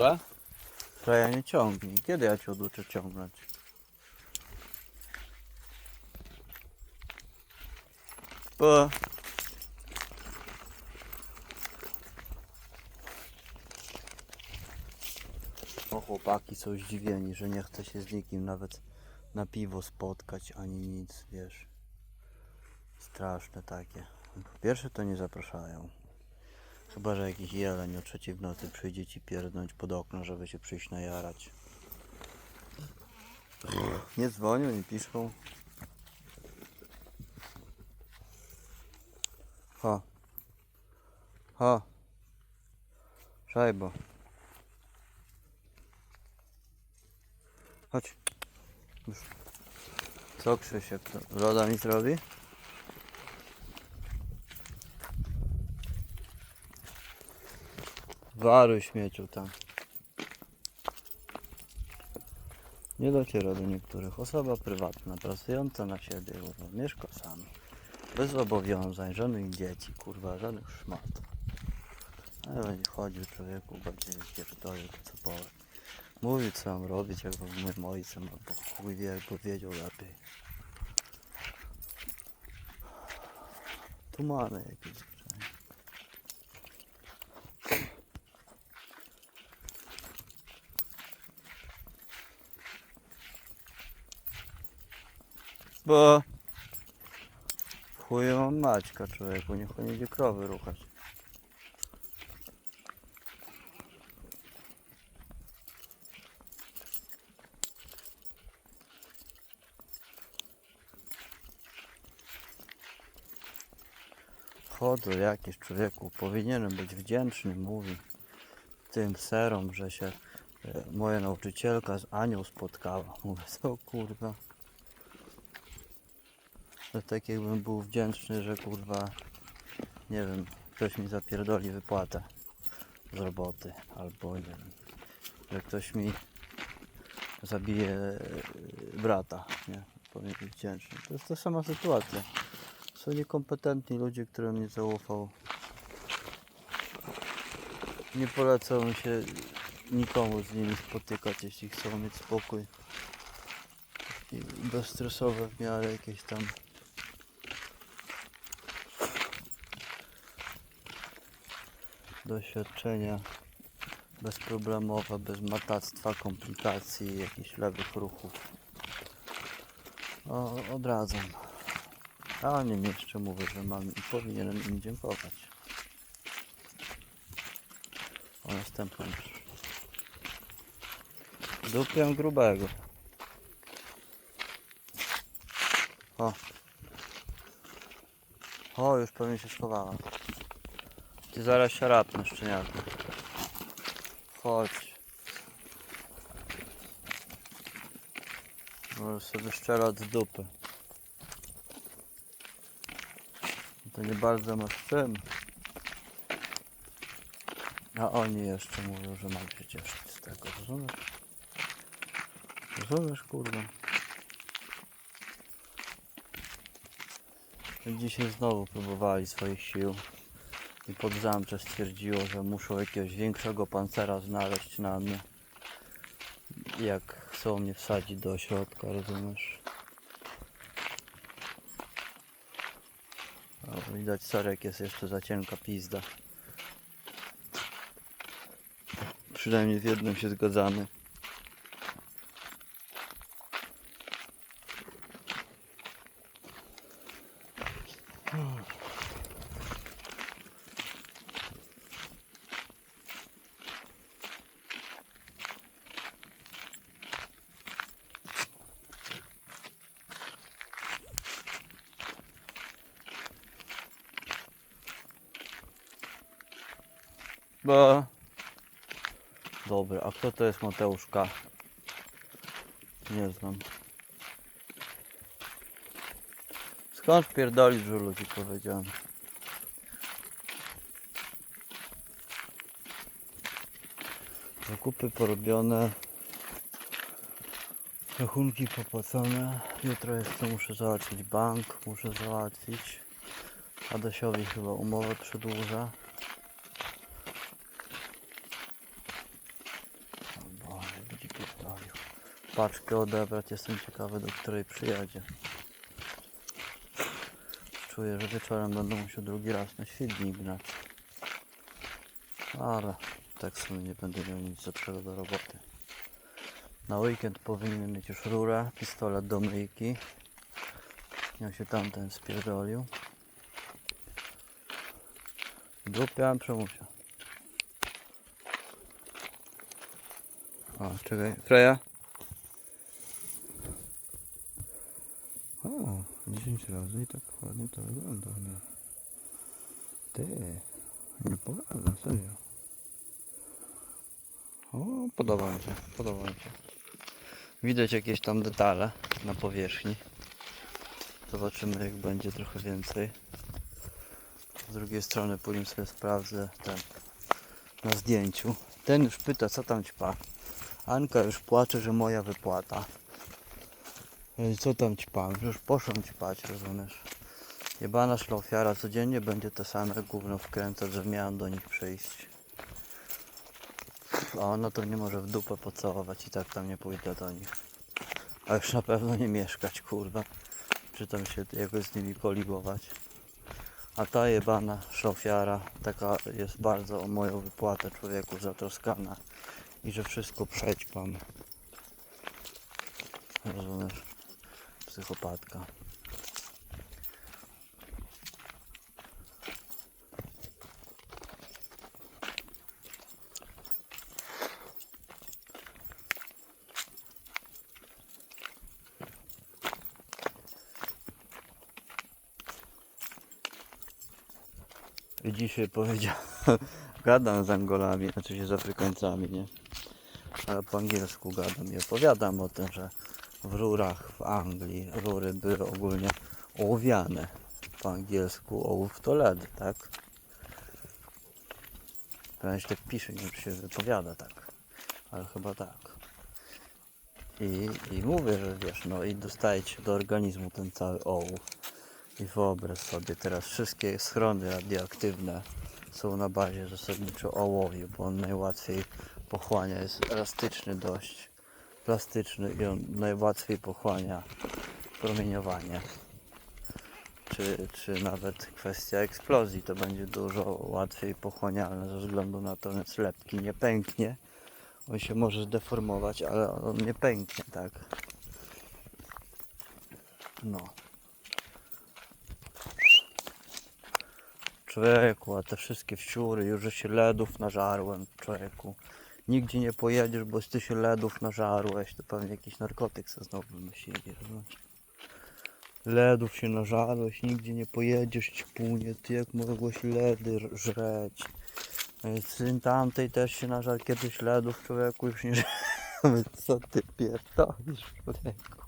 Rurę? To ja nie ciągnij. Kiedy ja cię oduczę ciągnąć? Po. O chłopaki są zdziwieni, że nie chce się z nikim nawet na piwo spotkać ani nic, wiesz. Straszne takie. Po pierwsze to nie zapraszają. Chyba, że jakiś jeleń o trzeciej w nocy przyjdzie ci pierdnąć pod okno, żeby się przyjść najarać. Nie dzwonią, nie piszą. Ho. Ho. Szajbo. Chodź. Już. Co Krzysiek? Loda mi zrobi? Waruj śmieciu tam. Nie dociera do niektórych. Osoba prywatna, pracująca na siebie, kurwa, mieszka sam. Bez zobowiązań, i dzieci, kurwa, żadnych szmat. Ale będzie chodził człowieku, bardziej pierdolił, co powie. Mówi co mam robić, jak był moim ojcem, albo chuj wie, jakby wiedział lepiej. Tu mamy jakieś Bo chuj mam Maćka człowieku, niech on idzie krowy ruchać. Chodzę jakiś człowieku, powinienem być wdzięczny, mówi tym serom, że się e, moja nauczycielka z Anią spotkała. Mówię, co kurwa. To tak jakbym był wdzięczny, że kurwa, nie wiem, ktoś mi zapierdoli wypłatę z roboty, albo nie wiem, że ktoś mi zabije e, brata, nie? Powinien być wdzięczny. To jest ta sama sytuacja. Są niekompetentni ludzie, którym nie zaufał. Nie polecam się nikomu z nimi spotykać, jeśli chcą mieć spokój. I bezstresowe w miarę jakieś tam doświadczenia bezproblemowe, bez matactwa, komplikacji, jakichś lewych ruchów. O, odradzam. A o nim jeszcze mówię, że mam i powinienem im dziękować. O następną. Dupię grubego. O. O, już pewnie się schowała. Ty zaraz się rapnę, szczeniaku. Chodź. Możesz sobie wyszczelać z dupy. To nie bardzo masz czym. A oni jeszcze mówią, że mam się cieszyć z tego, rozumiesz? Rozumiesz, kurwa? Dzisiaj znowu próbowali swoich sił i pod zamcze stwierdziło, że muszą jakiegoś większego pancera znaleźć na mnie. Jak chcą mnie wsadzić do ośrodka, rozumiesz? O, widać Sarek jest jeszcze za cienka pizda. Przynajmniej w jednym się zgadzamy. Bo... Dobra, a kto to jest Mateusz K? Nie znam. Skąd pierdolisz, że ludzi powiedziałem? Zakupy porobione. Rachunki popłacone. Jutro jeszcze muszę załatwić bank. Muszę załatwić. Adasiowi chyba umowę przedłuża. Paczkę odebrać. Jestem ciekawy, do której przyjedzie. Czuję, że wieczorem będę musiał drugi raz na świdnik gnać. Ale tak w sumie nie będę miał nic lepszego do roboty. Na weekend powinien mieć już rurę, pistolet do myjki. Ja się tamten spierdolił. Dupiałem przemusia. O, czekaj. Freja? O, 10 razy i tak ładnie to wygląda. No. Ty, nie pogadam, serio. O, podoba mi się, podoba mi się. Widać jakieś tam detale na powierzchni. Zobaczymy jak będzie trochę więcej. Z drugiej strony później sobie sprawdzę ten na zdjęciu. Ten już pyta co tam ćpa. Anka już płacze, że moja wypłata. Co tam ćpam? Już poszłam ćpać, rozumiesz? Jebana szlofiara codziennie będzie te same gówno wkręcać, że miałem do nich przyjść. A ona to nie może w dupę pocałować i tak tam nie pójdę do nich. A już na pewno nie mieszkać, kurwa. Czy tam się jakoś z nimi poligować. A ta jebana szofiara taka jest bardzo o moją wypłatę człowieku zatroskana i że wszystko przećpam. Rozumiesz? Psychopatka. I dzisiaj powiedział, gadam z Angolami, znaczy się z Afrykańcami, nie? Ale po angielsku gadam i opowiadam o tym, że w rurach w Anglii rury były ogólnie ołowiane. Po angielsku ołów to led, tak? Pewnie się tak pisze, nie się wypowiada tak, ale chyba tak. I, I mówię, że wiesz, no i dostajecie do organizmu ten cały ołów. I wyobraź sobie teraz wszystkie schrony radioaktywne są na bazie zasadniczo ołowiu, bo on najłatwiej pochłania, jest elastyczny dość, plastyczny i on najłatwiej pochłania promieniowanie. Czy, czy nawet kwestia eksplozji to będzie dużo łatwiej pochłanialne ze względu na to, że lepki nie pęknie. On się może zdeformować, ale on nie pęknie, tak? No. Człowieku, a te wszystkie wsiury, już się ledów nażarłem, człowieku. Nigdzie nie pojedziesz, bo ty się ledów nażarłeś, to pewnie jakiś narkotyk se znowu wymyślili, rozumiesz? Ledów się nażarłeś, nigdzie nie pojedziesz, ćpunie, ty jak mogłeś ledy żreć. E, Syn tamtej też się nażarł kiedyś ledów, człowieku, już nie żyjemy, co ty pierdolisz, człowieku.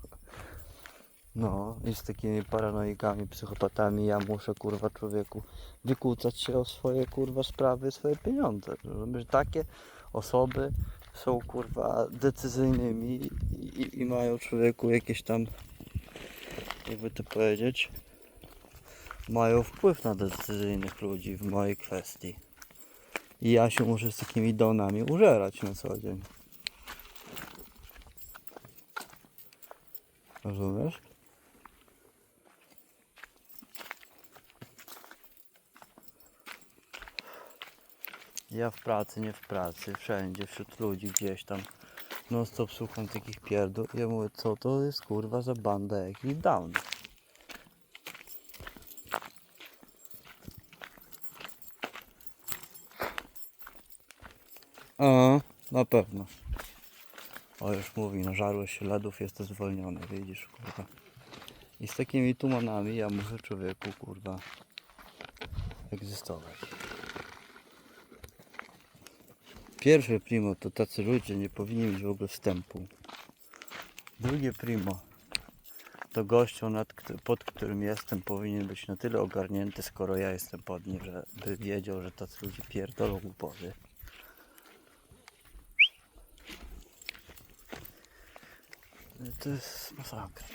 No, i z takimi paranoikami, psychopatami ja muszę, kurwa, człowieku, wykłócać się o swoje, kurwa, sprawy, swoje pieniądze. Rozumiesz, takie osoby są, kurwa, decyzyjnymi i, i, mają, człowieku, jakieś tam, jakby to powiedzieć, mają wpływ na decyzyjnych ludzi w mojej kwestii. I ja się muszę z takimi donami użerać na co dzień. Rozumiesz? Ja w pracy, nie w pracy, wszędzie, wśród ludzi gdzieś tam. Non stop słucham takich pierdół. Ja mówię, co to jest kurwa za banda jakiś down. A, na pewno. O, już mówi, nażarłeś się ledów, jesteś zwolniony, widzisz, kurwa. I z takimi tumanami ja muszę człowieku, kurwa, egzystować. Pierwsze primo to tacy ludzie nie powinni mieć w ogóle wstępu. Drugie primo to gościu, nad, pod którym jestem, powinien być na tyle ogarnięty, skoro ja jestem pod nim, żeby wiedział, że tacy ludzie pierdolą głupoty. To jest masakra,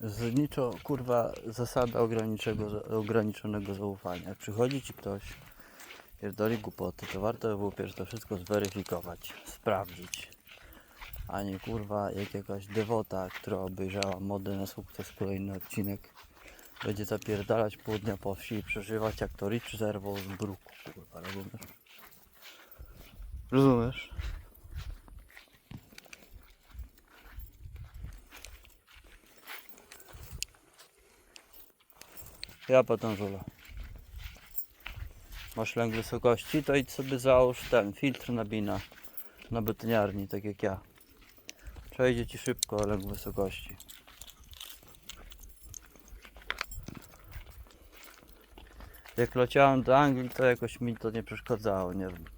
Zniczo, kurwa, zasada ograniczonego, ograniczonego zaufania. Jak przychodzi ci ktoś, pierdoli głupoty, to warto by było pierwsze to wszystko zweryfikować, sprawdzić. A nie kurwa, jak jakaś dewota, która obejrzała modę na sukces kolejny odcinek, będzie zapierdalać pół dnia po wsi i przeżywać jak to Rich zerwał z bruku, kurwa, rozumiesz? Rozumiesz? Ja potem żulę. Masz lęk wysokości, to idź sobie załóż ten filtr na bina na betoniarni, tak jak ja. Przejdzie ci szybko lęk wysokości. Jak leciałem do Anglii, to jakoś mi to nie przeszkadzało, nie wiem.